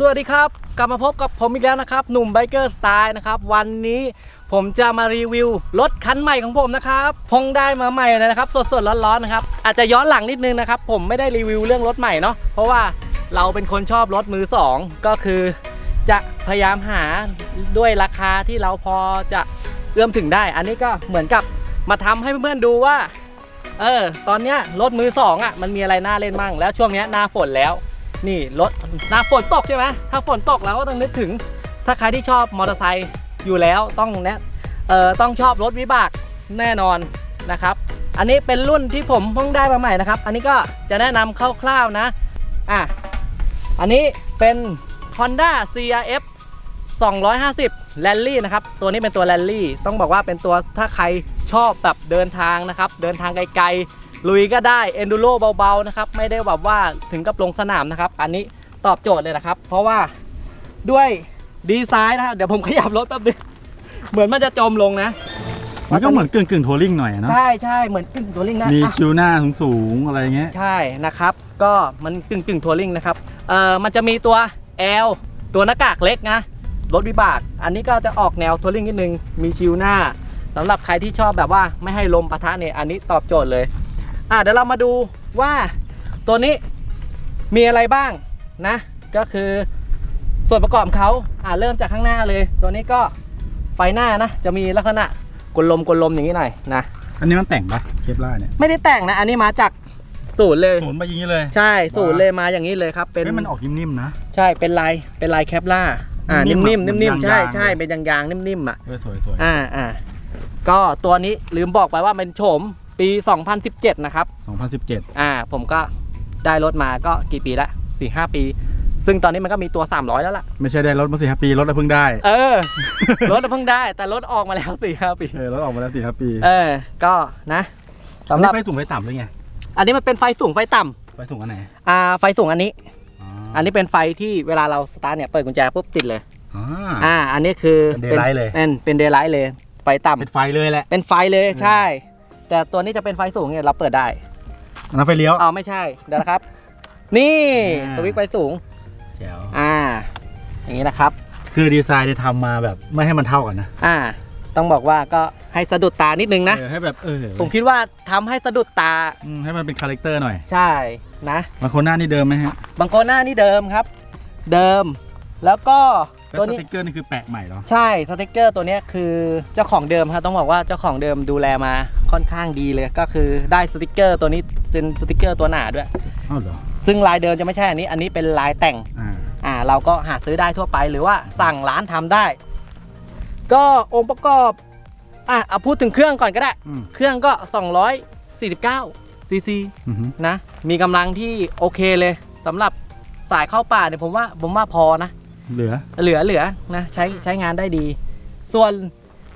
สวัสดีครับกลับมาพบกับผมอีกแล้วนะครับ หนุ่มไบเกอร์สไตล์นะครับ วันนี้ผมจะมารีวิวรถคันใหม่ของผมนะครับพงได้มาใหม่เลยนะครับ สดๆร้อนๆนะครับ อาจจะย้อนหลังนิดนึงนะครับ ผมไม่ได้รีวิวเรื่องรถใหม่เนาะเพราะว่าเราเป็นคนชอบรถมือสองก็คือ จะพยายามหาด้วยราคาที่เราพอจะเอื้อมถึงได้ อันนี้ก็เหมือนกับมาทำให้เพื่อนๆดูว่า เออ ตอนเนี้ยรถมือสองอะมันมีอะไรน่าเล่นมั่งแล้วช่วงเนี้ยหน้าฝนแล้ว นี่รถหน้าฝนตกใช่ไหมถ้าฝนตกเราก็ต้องนึกถึง ถ้าใครที่ชอบมอเตอร์ไซค์อยู่แล้วต้องแนะเอ่อต้องชอบรถวิบากแน่นอนนะครับ อันนี้เป็นรุ่นที่ผมเพิ่งได้มาใหม่นะครับ อันนี้ก็จะแนะนำคร่าวๆนะอะอันนี้เป็น Honda CRF 250 Rally นะครับ ตัวนี้เป็นตัว Rally ต้องบอกว่าเป็นตัวถ้าใครชอบแบบเดินทางนะครับ เดินทางไกลๆ ลุยก็ได้ Enduro เบาๆนะครับไม่ได้แบบว่าถึงกับลงสนามนะครับ อันนี้ตอบโจทย์เลยนะครับ เพราะว่าด้วยดีไซน์นะครับเดี๋ยวผมขยับรถแป๊บนึงเหมือนมันจะจมลงนะมันก็เหมือนกึ่งกึ่งทัวริงหน่อยอะเนาะใช่ใช่เหมือนกึ่งตัวลิงนะมีอะชิวหน้าสูงสูงๆอะไรเงี้ยใช่นะครับ ก็มันกึ่งกึ่งทัวริงนะครับเอ่อมันจะมีตัว L ตัวหน้ากากเล็กนะรถวิบาก อันนี้ก็จะออกแนวทัวริงนิดนึงมีชิวหน้าสำหรับใครที่ชอบแบบว่าไม่ให้ลมปะทะเนี่ยอันนี้ตอบโจทย์เลย อะเดี๋ยวเรามาดูว่าตัวนี้มีอะไรบ้างนะ ก็คือส่วนประกอบเขาอะเริ่มจากข้างหน้าเลย ตัวนี้ก็ไฟหน้านะจะมีลักษณะกลลมกลลมอย่างนี้หน่อยนะอันนี้มันแต่งปะเคปล่าเนี่ยไม่ได้แต่งนะ อันนี้มาจากศูนย์เลย ศูนย์มาอย่างนี้เลย ใช่ศูนย์เลยมาอย่างนี้เลยครับ เป็นเฮ้ยมันออกนิ่มๆนะ ใช่เป็นลายเป็นลายแคปล่าอ่านิ่นิ่มมๆๆอะนิ่มเหมือนๆใช่ยางๆใช่เลยเป็นยางๆนิ่มๆอะเออสวยสวยอ่าอ่าก็ตัวนี้ลืมบอกไปว่าเป็นโฉม ปี 2017 นะครับ 2017 อ่า ผมก็ได้รถมาก็กี่ปีละสี่ห้าปี ซึ่งตอนนี้มันก็มีตัว 300 แล้วล่ะ ไม่ใช่ได้รถมาสี่ห้าปีรถเราเพิ่งได้ เออ รถเพิ่งได้ แต่รถออกมาแล้วสี่ห้าปี เออรถออกมาแล้วสี่ห้าปี เออ ก็นะอันสำหนี้รับไฟสูงไฟต่ำหรือไง อันนี้มันเป็นไฟสูงไฟต่ำไฟสูงอันไหน อ่า ไฟสูงอันนี้อ๋ออันนี้เป็นไฟที่เวลาเราสตาร์ทเนี่ยเปิดกุญแจปุ๊บติดเลย อ่าอ่าอันนี้คือเป็น daylight เลยเป็นเป็นเดย์ไลท์เลย ไฟต่ำเป็นไฟเลยแหละ เป็นไฟเลยอืมใช่ แต่ตัวนี้จะเป็นไฟสูงเนี่ยเราเปิดได้อันนั้นไฟเลี้ยว เอาไม่ใช่ เดี๋ยวนะครับ นี่อ่า สวิตช์ไฟสูง แจ๋วอ่า อย่างนี้นะครับ คือดีไซน์เนี่ยทำมาแบบไม่ให้มันเท่ากันนะอ่า ต้องบอกว่าก็ให้สะดุดตานิดนึงนะ เออให้แบบเออผมคิดว่าทำให้สะดุดตา อืมให้มันเป็นคาแรคเตอร์หน่อยใช่ นะบางคนหน้านี่เดิมไหมฮะ บางคนหน้านี่เดิมครับ เดิม แล้วก็ แล้วตัวสนี้ ติกเกอร์นี่คือแปะใหม่เหรอ ใช่สติกเกอร์ตัวเนี้ยคือเจ้าของเดิมครับต้องบอกว่าเจ้าของเดิมดูแลมาค่อนข้างดีเลยก็คือได้สติกเกอร์ตัวนี้เป็นสติกเกอร์ตัวหนาด้วย อ้าวเหรอ ซึ่งลายเดิมจะไม่ใช่อันนี้ อันนี้เป็นลายแต่งอ่าอ่า อ่าเราก็หาซื้อได้ทั่วไปหรือว่าสั่งร้านทำได้ ก็องค์ประกอบอะเอาพูดถึงเครื่องก่อนก็ได้ อืมเครื่องก็ 249ซีซีอือฮึนะ มีกำลังที่โอเคเลยสำหรับสายเข้าป่าเนี่ยผมว่าผมว่าพอนะ เหลือ เหลือเหลือนะใช้ใช้งานได้ดี ส่วน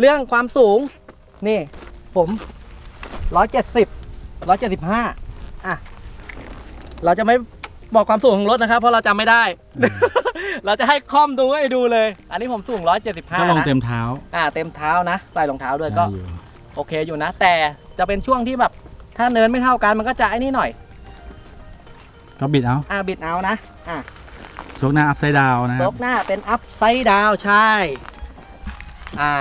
เรื่องความสูง นี่ ผมร้อยเจ็ดสิบร้อยเจ็ดสิบห้าอะ เราจะไม่บอกความสูงของรถนะครับ เพราะเราจำไม่ได้ เราจะให้คอมดูให้ดูเลย อันนี้ผมสูงร้อยเจ็ดสิบห้าก็ลงนะเต็มเท้า อ่า เต็มเท้านะใส่รองเท้าด้วยก็ ได้อยู่โอเคอยู่นะ แต่จะเป็นช่วงที่แบบถ้าเนินไม่เท่ากันมันก็จะไอ้นี่หน่อย ก็บิดเอา อ่าบิดเอานะ อ่า โชกหน้าอัพไซด์ดาวนะคยรับกหน้าเป็นอัพไซด์ดาวใช่ อ่า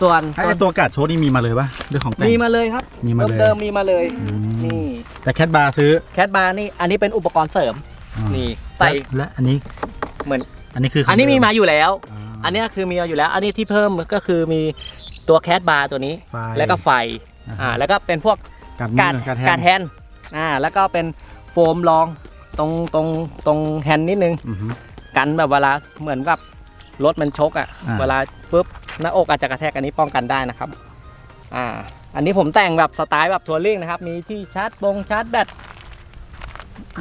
ส่วนไอ้ตัวกัดโชกนี่มีมาเลยปะเรื่องของแต่ง มีมาเลยครับมีมาเลย เดิมๆมีมาเลย อืมนี่แต่แคทบาร์ซื้อแคทบาร์นี่ อันนี้เป็นอุปกรณ์เสริม อ่านี่ใส่ และและอันนี้เหมือน อันนี้คือขงอันนี้มีมาเดิอยู่แล้วา อันนี้คือมีมาอยู่แล้ว อันนี้ที่เพิ่มก็คือมีตัวแคทบาร์ตัวนี้ ไฟแล้วก็ไฟ อ่าอ่า แล้วก็เป็นพวกกัดมืการอกัดแฮการนแฮนด์อ่า แล้วก็เป็นโฟมรอง ตรงตรงตรงแฮนด์นิดนึง อือฮึ กันแบบเวลาเหมือนกับรถมันชกอะ่ะอ่าเวลาปุ๊บหน้าอกอาจจะกระแทกอันนี้ป้องกันได้นะครับ อ่า อันนี้ผมแต่งแบบสไตล์แบบทัวริงนะครับ มีที่ชาร์จบงชาร์จแบต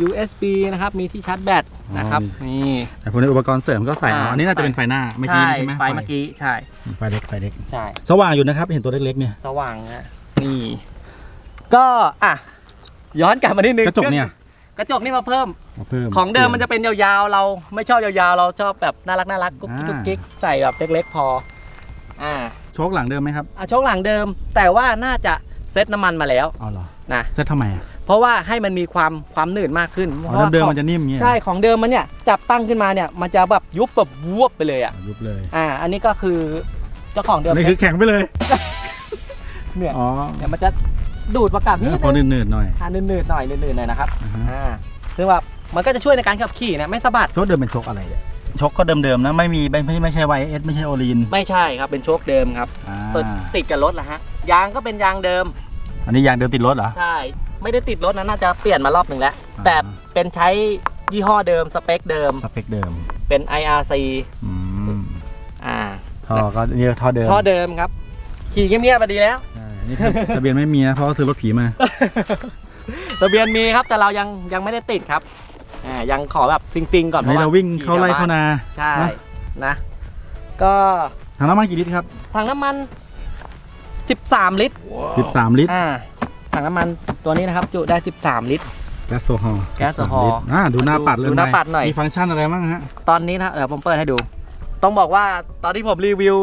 USB นะครับ มีที่ชาร์จแบตนะครับนี่แต่พวกนี้อุปกรณ์เสริมก็ใส่เอาอ่าอันนี้น่าจะเป็นไฟหน้าเมื่อกี้ใช่ใช่ไหมไฟเมื่อกี้ใช่ไฟเล็กไฟเล็ก ใช่ สว่างอยู่นะครับ เห็นตัวเล็กๆเนี่ย สว่างนะนี่ ก็อะย้อนกลับมานิดนึงกระจกเนี่ย กระจกนี่มาเพิ่ม มาเพิ่มของเดิมมันจะเป็นยาวๆ เราไม่ชอบยาวๆ เราชอบแบบน่ารักน่ารักกุ๊กกิ๊กกุ๊กกิ๊กใส่แบบเล็กๆ พอ อ่าโชคหลังเดิมไหมครับอะช่วงหลังเดิม แต่ว่าน่าจะเซ็ตน้ำมันมาแล้วเอาเหรอนะเซตทำไมอะเพราะว่าให้มันมีความความหนืดมากขึ้นอ๋พอราะว่าเดิมๆของมันจะนิ่มอย่างเงี้ยใช่ของเดิมมันเนี่ยจับตั้งขึ้นมาเนี่ยมันจะแบบยุบแบบวบไปเลยอะอ๋อยุบเลยอ่า อันนี้ก็คือเจ้าของเดิมนี่คือแข็งไปเลยเนี่ยอ๋อเนี่ยมันจะ ดูดประกับนิดพอนึงหนืดๆหน่อยอ่านืดๆหน่อยนืดๆหน่อยนะครับอ่าฮะอ่าคือว่ามันก็จะช่วยในการขับขี่นะไม่สะบัด โชคเดิมเป็นโชคอะไรเนี่ยโชคก็เดิมๆนะไม่มีไม่ไม่ไม่ใช่ไวเอสไม่ใช่โอลีนไม่ใช่ครับเป็นโชคเดิมครับอ่าเปิดติดกับรถแหละฮะยางก็เป็นยางเดิม อันนี้ยางเดิมติดรถเหรอ ใช่ ไม่ได้ติดรถนะน่าจะเปลี่ยนมารอบหนึ่งแล้ว อ่า แต่เป็นใช้ยี่ห้อเดิมสเปคเดิมสเปคเดิมเป็น IRC อืมอ่าท่อก็นี่ท่อเดิมท่อเดิมครับ ขี่เงียบๆมาดีแล้วใช่ นี่ทะทะเบียนไม่มีนะเพราะว่าซื้อรถผีมา ทะเบียนมีครับแต่เรายังยังไม่ได้ติดครับอ่ายังขอแบบจริงๆก่อนอันนี้พะเราวิ่งเข้าไร่เข้านาใช่นะนะ ก็ถังน้ำมันกี่ลิตรครับ ถังน้ำมัน 13 ลิตร13 ลิตรอ่าถังน้ำมันตัวนี้นะครับ จุได้ 13 ลิตร แก๊สโซฮอล์แก๊สโซฮอล์13ลิตรอ่าดูหน้าปัดเลยดูหน้าปัดหน่อย มีฟังก์ชันอะไรบ้างฮะ ตอนนี้นะเดี๋ยวผมเปิดให้ดู ต้องบอกว่าตอนที่ผมรีวิว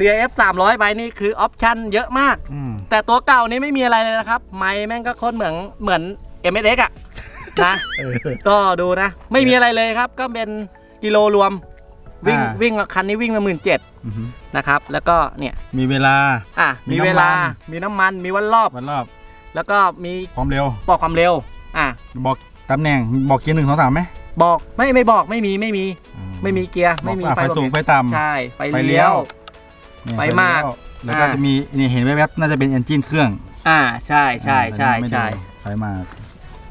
CF 300ไปนี่คือออปชั่นเยอะมาก อืมแต่ตัวเก่านี้ไม่มีอะไรเลยนะครับ ไมค์แม่งก็โคตรเหมือนเหมือน MSX อะนะ เออ ก็ดูนะ ไม่มีอะไรเลยครับ ก็เป็นกิโลรวม วิ่งอ่า วิ่งคันนี้วิ่งมาหมื่นเจ็ดอือฮึนะครับ แล้วก็เนี่ยมีเวลา อะมีมีน้ำมันเวลามีน้ำมันมีวันรอบ วันรอบแล้วก็มีความเร็ว บอกความเร็ว อะ บอกตำแหน่งบอกเกียร์หนึ่งสองสามไหมบอกไม่ไม่บอกไม่มีไม่มี อืไม่มีเกียร์ไม่ไม่มีมีไฟบอกสูงเกียร์ไฟต่ำ ใช่ ไฟไฟเลี้เลี้ยยว ว เนี่ยไฟมากเลี้ยวแล้วก็อ่า จะมีนี่เห็นแวบๆน่าจะเป็นเอนจินเครื่องอ่าใช่ใช่ใช่ไม่ดูใช่ไฟมาก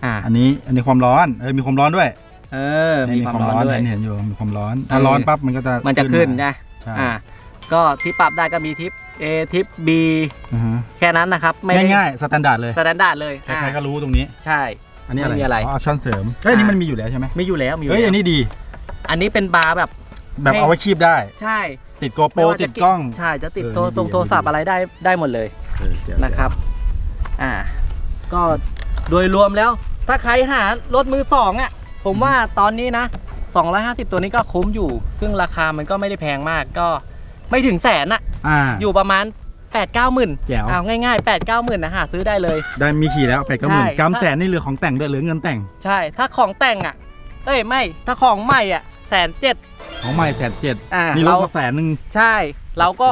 อ่าอันนี้อันนี้ความร้อนเออมีความร้อนด้วยเออ มีความร้อนด้วยเห็นเห็นอยู่มีความร้อนถ้าเออ ร้อนปั๊บมันก็จะมันจะขึ้นมานะใช่อ่าก็ที่ปรับได้ก็มีทิป A ทิป B อือฮึแค่นั้นนะครับ ไม่ได้ง่ายๆสแตนดาร์ดเลยสแตนดาร์ดเลยใครๆก็รู้ตรงนี้ ใช่ อันนี้อะไรไม่มีอะไรออปชั่นเสริมเอ้ยอันนี้มันมีอยู่แล้วใช่ไหมมีอยู่แล้วมีอยู่เฮ้ยแล้วอันนี้ดี อันนี้เป็นบาร์แบบ แบบให้ เอาไว้คีบได้ ใช่ ติดโกโปรไม่ว่าจะติดกล้อง ใช่จะติดเออโทรนี่ดีทรงโทรศัพท์อะไรได้ได้หมดเลยเออเจ๋วนะครับ อ่า ก็โดยรวมแล้ว ถ้าใครหารถมือสองอะ ผมว่าตอนนี้นะ 250 ตัวนี้ก็คุ้มอยู่ ซึ่งราคามันก็ไม่ได้แพงมากก็ไม่ถึงแสนอะ อ่า อยู่ประมาณ 8 9หมื่นแจ๋ว เอาง่ายๆ 8 9หมื่นนะหาซื้อได้เลย ได้มีขี่แล้วไปก็หมื่นใช่ กำแสนนี่เหลือของแต่งด้วยเหลือเงินแต่ง ใช่ ถ้าของแต่งอะ เอ้ย ไม่ ถ้าของใหม่อะแสนเจ็ด ของใหม่แสนเจ็ดอ่านี่ลเราดมาแสนหนึ่ง ใช่ เราก็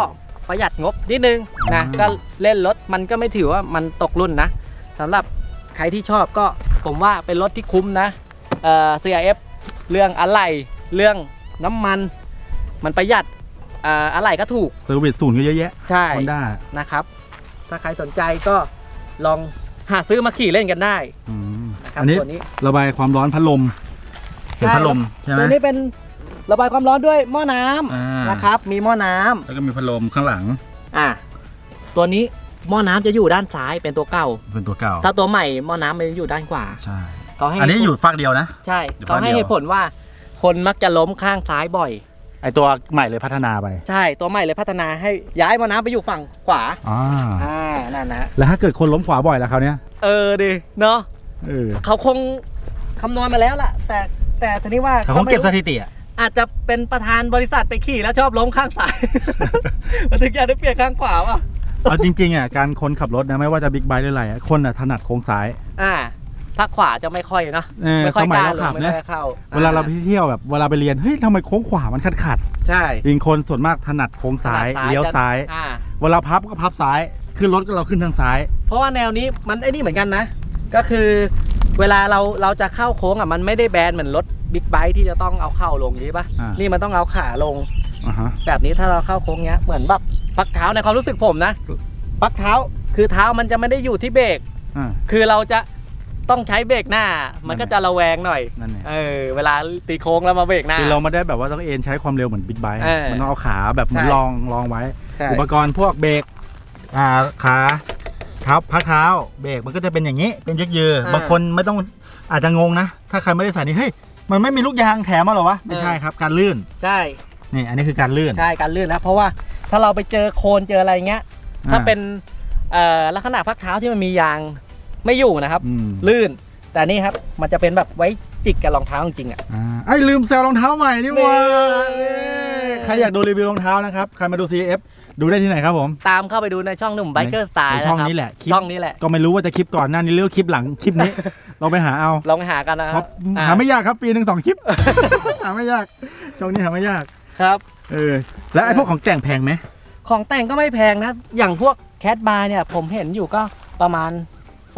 ประหยัดงบนิดนึงนะอ่าก็เล่นรถมันก็ไม่ถือว่ามันตกรุ่นนะสำหรับใครที่ชอบก็ผมว่าเป็นรถที่คุ้มนะเอ่อ CRF เรื่องอะไหล่เรื่องน้ำมัน มันประหยัดอ่าอะไหล่ก็ถูกเซอร์วิสศูนย์ก็เยอะแยะใช่ ฮอนด้านะครับ ถ้าใครสนใจก็ลองหาซื้อมาขี่เล่นกันได้นะครับอันนี้ตัวนี้ ระบายความร้อนพัดลม เห็นใช่ พัดลมใช่ไหม ตัวนี้เป็น ระบายความร้อนด้วยหม้อน้ำอ่านะครับ มีหม้อน้ำแล้วก็มีพัดลมข้างหลังอะตัวนี้หม้อน้ำจะอยู่ด้านซ้ายเป็นตัวเก่า เป็นตัวเก่าถ้าตัวใหม่หม้อน้ำมันจะอยู่ด้านขวาใช่ เขาให้อันนี้อยู่ฝากเดียวนะ ใช่อยู่เขาให้ฝั่งเดียว เหตุผลว่า คนมักจะล้มข้างซ้ายบ่อย ไอตัวใหม่เลยพัฒนาไปใช่ตัวใหม่เลยพัฒนาให้ย้ายหม้อน้ำไปอยู่ฝั่งขวาอ่าอ่านั่นนะแล้วถ้าเกิดคนล้มขวาบ่อยแล้วเขาวเนี้ยเออดิเนาะเออเขาคงคำนวณมาแล้วล่ะ แต่แต่ทีนี้ว่าเขาคงเก็บสถิติอะ อาจจะเป็นประธานบริษัทไปขี่แล้วชอบล้มข้างซ้าย มันถึงอยากได้เปลี่ยนข้างขวาว่ะเอาจริงๆอะการคนขับรถนะไม่ว่าจะบิ๊กไบค์หรืออะไรอะคนอะถนัดโค้งซ้ายอ่าถ้าขวาจะไม่ค่อยเนาะเออไม่ค่อยสมัยกล้าเราลขังบไม่นะค่อยเข้าเวลาเราไปเที่ยวแบบเวลาไปเรียนเฮ้ยทำไมโค้งขวามันขัดขัดใช่ๆยิงคนส่วนมากถนัดโค้งซ้ายถนัดเลี้ยวซ้าย อ่า เวลาพับก็พับซ้ายขึ้นรถก็เราขึ้นทางซ้าย เพราะว่าแนวนี้มันไอ้นี่เหมือนกันนะ ก็คือ เวลาเราเราจะเข้าโค้งอะมันไม่ได้แบนเหมือนรถบิ๊กไบค์ที่จะต้องเอาเข่าลงใช่ปะอ่านี่ นี่มันต้องเอาขาลง อ่าฮะ แบบนี้ถ้าเราเข้าโค้งเนี้ยเหมือนแบบปักเท้าในความรู้สึกผมนะปักเท้าคือเท้ามันจะไม่ได้อยู่ที่เบรกอ่า คือเราจะต้องใช้เบรกหน้า มันก็จะระแวงหน่อย นั่นแหละเออ เวลาตีโค้งแล้วมาเบรกหน้า คือเราไม่ได้แบบว่าต้องเอ็นใช้ความเร็วเหมือนบิ๊กไบค์เออมันต้องเอาขาแบบเหมือนใช่ลองลองไว้ ใช่อุปกรณ์พวกเบรกอ่าขา เท้าพักเท้าเบรกมันก็จะเป็นอย่างนี้ เป็นยึกยือบางคนไม่ต้องอาจจะงงนะ ถ้าใครไม่ได้ใส่นี่เฮ้ยมันไม่มีลูกยางแถมมาเหรอวะไม่ใช่ครับการลื่นใช่นี่อันนี้คือการลื่นใช่การลื่นนะเพราะว่าถ้าเราไปเจอโคลนเจออะไรเงี้ยถ้าอ่เป็นเอ่อลักษณะพักเท้าที่มันมียางไม่อยู่นะครับอืมลื่นแต่นี่ครับมันจะเป็นแบบไว้จิกกับรองเท้าจริงๆอะอ่าไอ้ยลืมแซวรองเท้าใหม่นี่หว่านี่นี่ใครอยากดูรีวิวรองเท้านะครับใครมาดู CF ดูได้ที่ไหนครับผม ตามเข้าไปดูในช่องหนุ่มไบเกอร์สไตล์ในช่องนี้แหละคลิป ช่องนี้แหละ ก็ไม่รู้ว่าจะคลิปก่อนหน้านี้หรือว่าคลิปหลังคลิปนี้ เราไปหาเอาลองไปหากันนะเพราะอ่หาไม่ยากครับปีหนึ่งสองคลิป หาไม่ยาก ช่องนี้หาไม่ยาก ครับ เออ แล้วไอ้พวกของแต่งแพงไหมของแต่งก็ไม่แพงนะ อย่างพวกแคทบาร์เนี่ย ผมเห็นอยู่ก็ประมาณ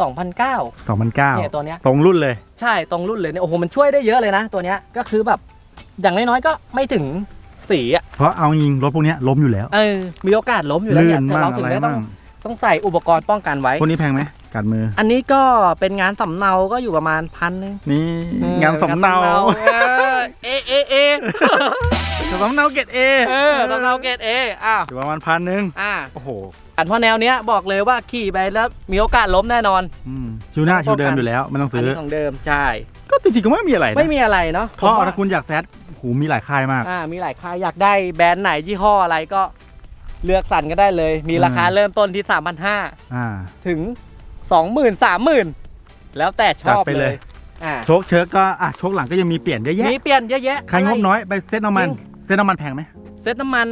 2,900สองพันเก้าเนี่ยตัวเนี้ย ตรงรุ่นเลย ใช่ตรงรุ่นเลยเนี่ยโอ้โหมันช่วยได้เยอะเลยนะ ตัวเนี้ยก็คือแบบอย่างน้อยๆก็ไม่ถึง สีอะเพราะเอายิงรถพวกเนี้ยล้มอยู่แล้วเออมีโอกาสล้มอยู่แล้วลื่เนี่ยนแต่มั่งเราถึอะงไรได้ต้อมั่งงต้องใส่อุปกรณ์ป้องกันไว้ พวกนี้แพงไหมกัดมือ อันนี้ก็เป็นงานสำเนาก็อยู่ประมาณพันนึงนี่เอองานสำเนาเออเอเอเอสำเนาเกรดเอเออสำเนาเกรดเออ้าวอยู่ประมาณพันหนึ่งอ่าโอ้โหอันเพราะแนวเนี้ยบอกเลยว่าขี่ไปแล้วมีโอกาสล้มแน่นอนอืมชิวหน้าชิวเดิมอยู่แล้วไม่ต้องอันซื้อ นี้ของเดิมใช่ ก็จริงๆก็ไม่มีอะไรนะไม่มีอะไรเนาะเพราะผมว่ถ้าคุณอยากแซด หูมีหลายค่ายมาก อ่ามีหลายค่ายอยากได้แบรนด์ไหนยี่ห้ออะไรก็เลือกสรรก็ได้เลย มีราคาอืมเริ่มต้นที่3,500อ่าถึง 20,000 30,000 แล้วแต่ชอบจัดไปเลเลย ยอ่าโชคเชิร์กก็อะโชคหลังก็ยังมีเปลี่ยนเยอะแยะมีเปลี่ยนเยอะแยะใครงบน้อยไปเซ็ตน้ำมันจริงเซ็ตน้ำมันแพงไหมเซ็ตน้ำมัน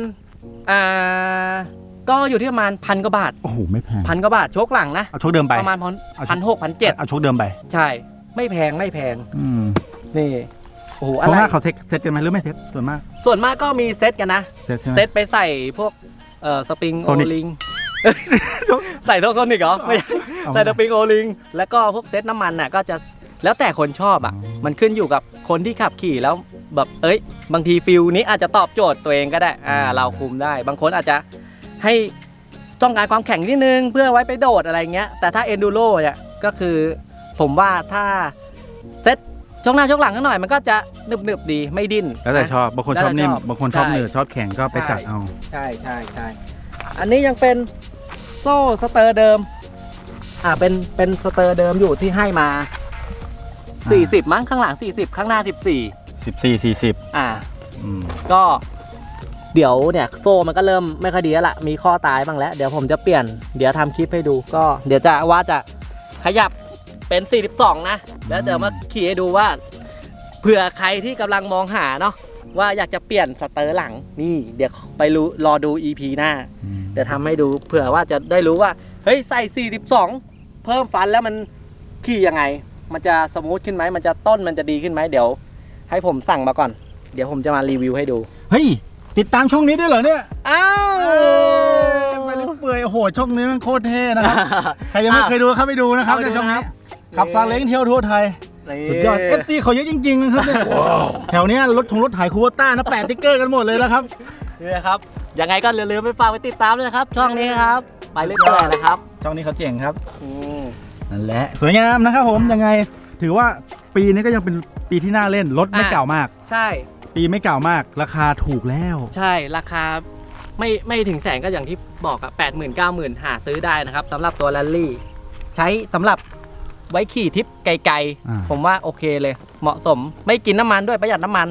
อ่าก็อยู่ที่ประมาณพันกว่าบาทโอ้โหไม่แพงพันกว่าบาทโชคหลังนะ เอาโชคเดิมไป ประมาณพันเอา พันหกพันเจ็ดเอาโชคเดิมไป ใช่ ไม่แพงไม่แพง อืม นี่ โอ้โหอะส่วนไรมากเขาเซ็ตเซ็ตกันไหมหรือไม่เซ็ตส่วนมากส่วนมากก็มีเซตกันนะ เซ็ตใช่ไหม เซตไปใส่พวกเอ่อสปริงโอ Sonic ลิง ใส่โทโซนิกเหรอไม่ใช่เอาใส่สปริงโอลิง แล้วก็พวกเซตน้ำมันน่ะก็จะแล้วแต่คนชอบอะอ๋อมันขึ้นอยู่กับคนที่ขับขี่แล้วแบบเอ้ย บางทีฟิลนี้อาจจะตอบโจทย์ตัวเองก็ได้อ่าเราคุมได้ บางคนอาจจะให้ต้องการความแข็งนิดนึง เพื่อไว้ไปโดดอะไรเงี้ยแต่ถ้าเอนดูโรเนี่ยก็คือผมว่าถ้าเซต ช่วงหน้าช่วงหลังกันหน่อยมันก็จะหนึบหนึบๆดีไม่ดิ้นแล้วแต่นะ ชอบ บางคนชอบนิ่ม แล้วแต่ชอบบางคนชอบใช่ หนืดชอบแข็งก็ไปจัดเอา ใช่ใช่ใช่อันนี้ยังเป็นโซ่สเตอร์เดิม อ่าเป็นเป็นสเตอร์เดิมอยู่ที่ให้มา40 มั้งข้างหลัง 40 ข้างหน้า 14 14 40อ่า อืม ก็เดี๋ยวเนี่ยโซ่มันก็เริ่มไม่ค่อยดีแล้วละมีข้อตายบ้างแล้ว เดี๋ยวผมจะเปลี่ยนเดี๋ยวทำคลิปให้ดูก็ เดี๋ยวจะว่าจะขยับ เป็น 42 นะ แล้วเดี๋ยวมาขี่ให้ดูว่า เผื่อใครที่กำลังมองหาเนาะว่าอยากจะเปลี่ยนสเตอร์หลังนี่ เดี๋ยวไปรู้รอดู EP หน้าเดี๋ยวทำให้ดูเผื่อว่าจะได้รู้ว่า เฮ้ยใส่ 42 เพิ่มฟันแล้วมันขี่ยังไง มันจะสมูทขึ้นไหมมันจะต้นมันจะดีขึ้นไหมเดี๋ยว ให้ผมสั่งมาก่อน เดี๋ยวผมจะมารีวิวให้ดูเฮ้ยติดตามช่องนี้ด้วยเหรอเนี่ยอ้าวเอ้ยไปเรื่อยเปื่อยโอ้โหช่องนี้มันโคตรเท่นะครับใครยังไม่เคยดูเข้าไปดูนะครับเข้าไปในดูช่องนี้นะครับ ขับซาเล้งเที่ยวทั่วไทยสุดยอด FC เขาเยอะจริงๆนะครับเนี่ยแถวเนี้ยรถทงรถถ่ายคูโบต้านะแปะติ๊กเกอร์กันหมดเลยแล้วครับ นี่นะครับ ยังไงก็อย่าลืมไปฝากไปติดตามด้วยนะครับ ช่องนี้ครับ ไปเรื่อยๆนะครับช่องนี้เขาเจ๋งครับ อืม นั่นแหละ สวยงามนะครับผมยังไงถือว่าปีนี้ก็ยังเป็นปีที่น่าเล่นรถไม่อะ เก่ามาก ใช่ ปีไม่เก่ามาก ราคาถูกแล้ว ใช่ราคาไม่ไม่ถึงแสนก็อย่างที่บอกอะแปดหมื่นเก้าหมื่นหาซื้อได้นะครับสำหรับตัวแรลลี่ ใช้สำหรับ ไว้ขี่ทริปไกลอ่า ๆ ผมว่าโอเคเลย เหมาะสมไม่กินน้ำมันด้วยประหยัดน้ำมัน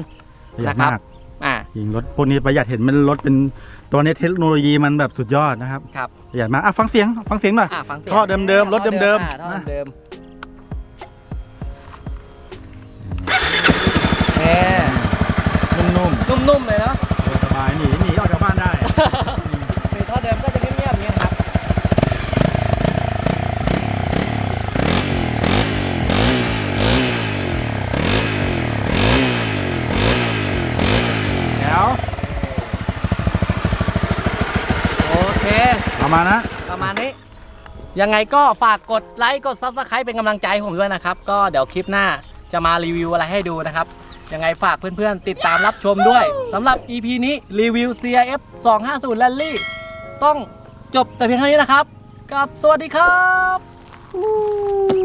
ประหยัดนะครับ มากอ่าจริงรถพวกนี้ประหยัดเห็นมันรถเป็นตัวนี้เทคโนโลยีมันแบบสุดยอดนะครับครับประหยัดมากอะฟังเสียงฟังเสียงหน่อย อ่าฟังเสียงท่อเดิมๆรถเดิมๆ อ่าท่อนะเดิมๆเนี่ยนุ่มนุ่มๆเลยเนาะๆสบายหนีหนีออกจากบ้านได้ คือท่อเดิมก็จะเงียบๆอย่างเงี้ยครับ แล้ว โอเค ประมาณนะประมาณนี้ ยังไงก็ฝากกดไลค์กดซับสไครป์เป็นกำลังใจให้ผมด้วยนะครับ ก็เดี๋ยวคลิปหน้าจะมารีวิวอะไรให้ดูนะครับ ยังไงฝากเพื่อนๆ ติดตามรับชมด้วยสำหรับ EP นี้รีวิว CIF 250 Rally ต้องจบแต่เพียงเท่านี้นะครับกับสวัสดีครับ Ooh.